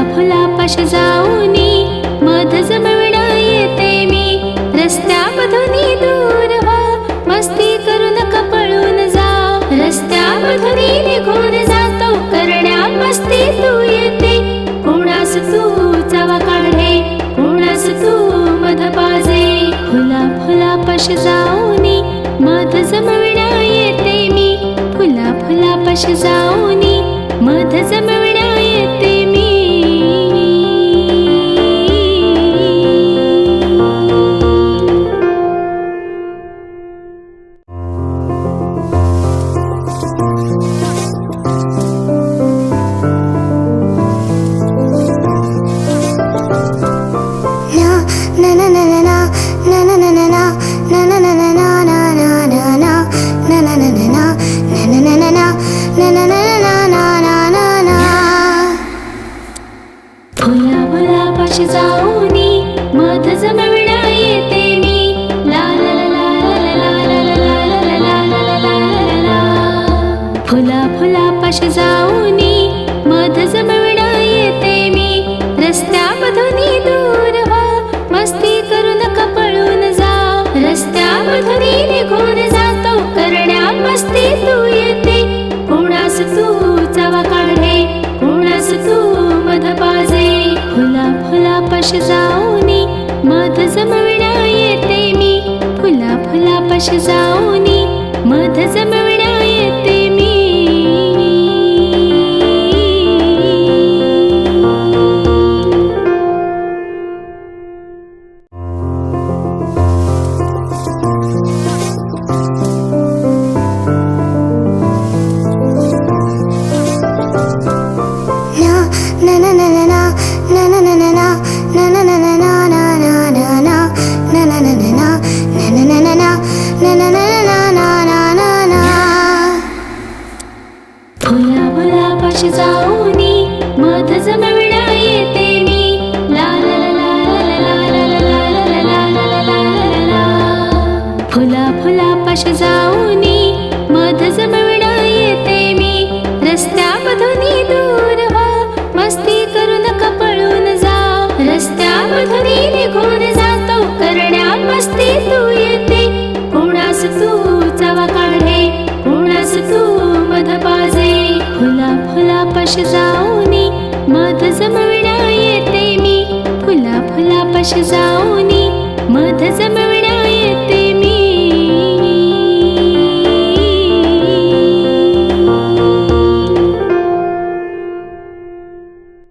फुला पाश जाऊन मध जमविणा येते मी. रस्त्या रस्त्यामधून दूर व्हा मस्ती करून कपळून जा. रस्त्या रस्त्यामधून निघून जातो करण्या मस्ती तू येते. कोणास तू चवा काढले कोणास तू मध पाजे. फुला फुला पश जाऊन मध जमविणा येते मी. फुला फुला पाश जाऊन मध जमविणा फुला फुला जाऊन मध जमविण्या येते मी ला ला ला ला ला ला ला ला ला ला ला ला फुला फुला पाशी जाऊनी पश जाऊनी मध जमविणा येते मी. फुला फुला पश जाऊनी मध जमविणा येते मी. फुला मी माझ जमविला येते मी फुला फुला पश जाऊनी पश जाऊनी मध जमविणा येते मी. फुला फुला पश जाऊनी मध जमविणा